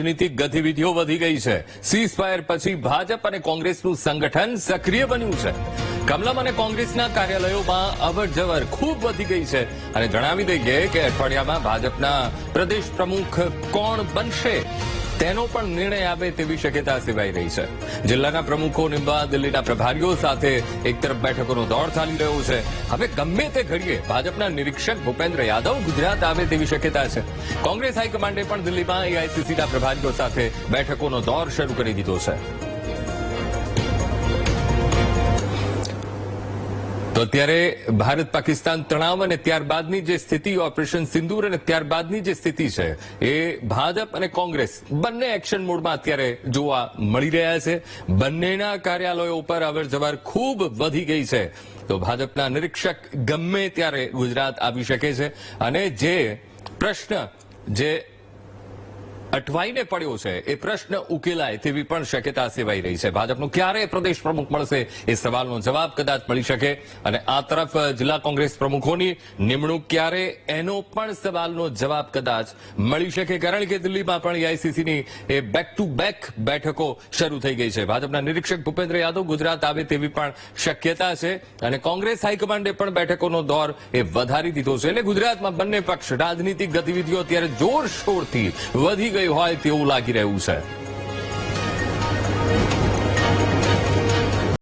રાજનીતિક ગતિવિધિઓ વધી ગઈ છે. સીઝ ફાયર પછી ભાજપ અને કોંગ્રેસનું સંગઠન સક્રિય બન્યું છે. કમલમ અને કોંગ્રેસના કાર્યાલયોમાં અવરજવર ખૂબ વધી ગઈ છે અને જણાવી દઈએ કે અઠવાડિયામાં ભાજપના પ્રદેશ પ્રમુખ કોણ બનશે તેનો પણ નિર્ણય આવે તેવી શક્યતા સેવાઈ રહી છે. જિલ્લાના પ્રમુખો નિમવા દિલ્હીના પ્રભારીઓ સાથે એક તરફ બેઠકોનો દોર ચાલી રહ્યો છે. હવે ગમે તે ઘડીએ ભાજપના નિરીક્ષક ભૂપેન્દ્ર યાદવ ગુજરાત આવે તેવી શક્યતા છે. કોંગ્રેસ હાઈકમાન્ડે પણ દિલ્હીમાં એઆઈસીસીના પ્રભારીઓ સાથે બેઠકોનો દોર શરૂ કરી દીધો છે. તો અત્યારે ભારત પાકિસ્તાન તણાવ અને ત્યારબાદની જે સ્થિતિ, ઓપરેશન સિંદૂર અને ત્યારબાદની જે સ્થિતિ છે, એ ભાજપ અને કોંગ્રેસ બંને એક્શન મોડમાં અત્યારે જોવા મળી રહ્યા છે. બંનેના કાર્યાલયો ઉપર અવરજવર ખૂબ વધી ગઈ છે. તો ભાજપના નિરીક્ષક ગમે ત્યારે ગુજરાત આવી શકે છે. અને જે પ્રશ્ન, જે અટવાઈને પડ્યો છે. એ પ્રશ્ન ઉકેલાય તેવી પણ શક્યતા સેવાઈ રહી છે. ભાજપનો ક્યારે પ્રદેશ પ્રમુખ મળશે એ સવાલનો જવાબ કદાચ મળી શકે. અને આ તરફ જિલ્લા કોંગ્રેસ પ્રમુખોની નિમણૂક ક્યારે, એનો પણ સવાલનો જવાબ કદાચ મળી શકે. કારણ કે દિલ્હીમાં પણ એઆઈસીસીની એ બેક ટુ બેક બેઠકો શરૂ થઈ ગઈ છે. ભાજપના નિરીક્ષક ભૂપેન્દ્ર યાદવ ગુજરાત આવે તેવી પણ શક્યતા છે. અને કોંગ્રેસ હાઈકમાન્ડે પણ બેઠકોનો દોર એ વધારી દીધો છે. એટલે ગુજરાતમાં બંને પક્ષ રાજનીતિક ગતિવિધિઓ અત્યારે જોરશોરથી વધી ગઈ હોય તેવું લાગી રહ્યું છે.